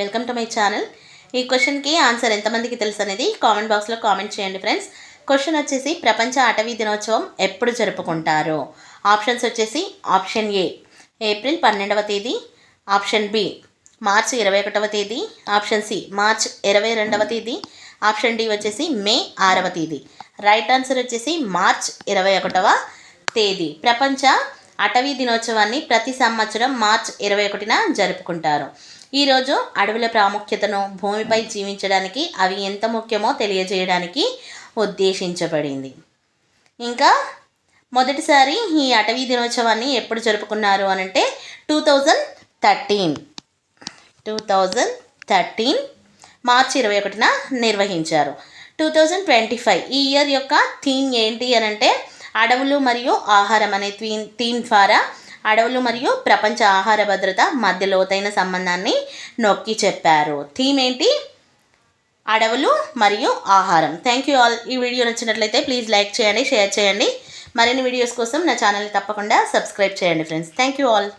Welcome to my channel. ఈ క్వశ్చన్కి answer ఎంతమందికి తెలుసు అనేది కామెంట్ బాక్స్లో కామెంట్ చేయండి ఫ్రెండ్స్. క్వశ్చన్ వచ్చేసి ప్రపంచ అటవీ దినోత్సవం ఎప్పుడు జరుపుకుంటారు? ఆప్షన్స్ వచ్చేసి ఆప్షన్ ఏ ఏప్రిల్ పన్నెండవ తేదీ. ఆప్షన్ బి మార్చి ఇరవై ఒకటవ తేదీ. ఆప్షన్ సి మార్చ్ ఇరవై రెండవ తేదీ. ఆప్షన్ డి వచ్చేసి మే ఆరవ తేదీ. రైట్ ఆన్సర్ వచ్చేసి మార్చ్ ఇరవై ఒకటవ తేదీ. ప్రపంచ అటవీ దినోత్సవాన్ని ప్రతి సంవత్సరం మార్చ్ ఇరవై ఒకటిన జరుపుకుంటారు. ఈరోజు అడవుల ప్రాముఖ్యతను భూమిపై జీవించడానికి అవి ఎంత ముఖ్యమో తెలియజేయడానికి ఉద్దేశించబడింది. ఇంకా మొదటిసారి ఈ అటవీ దినోత్సవాన్ని ఎప్పుడు జరుపుకున్నారు అని అంటే two thousand thirteen. Two thousand thirteen మార్చి ఇరవై ఒకటిన నిర్వహించారు. టూ థౌజండ్ ట్వంటీ ఫైవ్ ఈ ఇయర్ యొక్క థీమ్ ఏంటి అని అంటే అడవులు మరియు ఆహారం అనే థీమ్ థీమ్ ద్వారా అడవులు మరియు ప్రపంచ ఆహార భద్రత మధ్య లోతైన సంబంధాన్ని నొక్కి చెప్పారు. థీమ్ ఏంటి? అడవులు మరియు ఆహారం. థ్యాంక్ యూ ఆల్ ఈ వీడియో నచ్చినట్లయితే ప్లీజ్ లైక్ చేయండి షేర్ చేయండి. మరిన్ని వీడియోస్ కోసం నా ఛానల్ని తప్పకుండా సబ్స్క్రైబ్ చేయండి ఫ్రెండ్స్ థ్యాంక్ యూ ఆల్